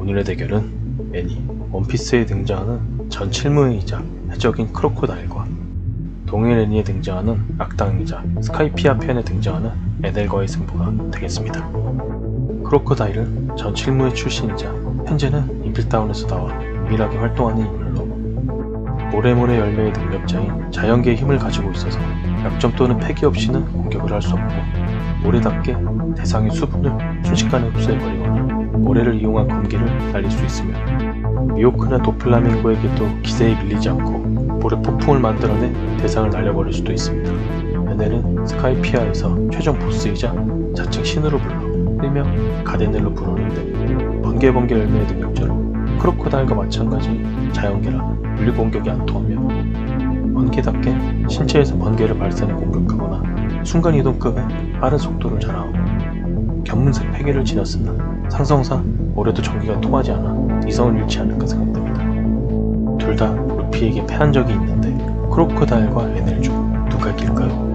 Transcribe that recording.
오늘의 대결은 애니 원피스에 등장하는 전 칠무이자 해적인 크로코다일과 동일 애니에 등장하는 악당이자 스카이피아 편에 등장하는 에델과의 승부가 되겠습니다. 크로코다일은 전 칠무의 출신이자 현재는 인필다운에서 나와 은밀하게 활동하는 인물로 모래모래 열매의 능력자인 자연계의 힘을 가지고 있어서 약점 또는 폐기 없이는 공격을 할 수 없고 모래답게 대상의 수분을 순식간에 흡수해버리거나 모래를 이용한 검기를 날릴 수 있으며 미호크나 도플라밍고에게도 기세에 밀리지 않고 모래 폭풍을 만들어내 대상을 날려버릴 수도 있습니다. 에넬은 스카이피아에서 최종 보스이자 자칭 신으로 불러 일명 가데넬로 부르는데 번개번개 열매의 능력자로 크로코다일과 마찬가지 자연계라 물리 공격이 안 통하며 번개답게 신체에서 번개를 발산해 공격하거나 순간이동급의 빠른 속도를 자랑하고 견문색 폐기를 지녔으나 상성상 올해도 전기가 통하지 않아 이성을 잃지 않을까 생각됩니다. 둘 다 루피에게 패한 적이 있는데 크로코다일과 에넬 중 누가 이길까요?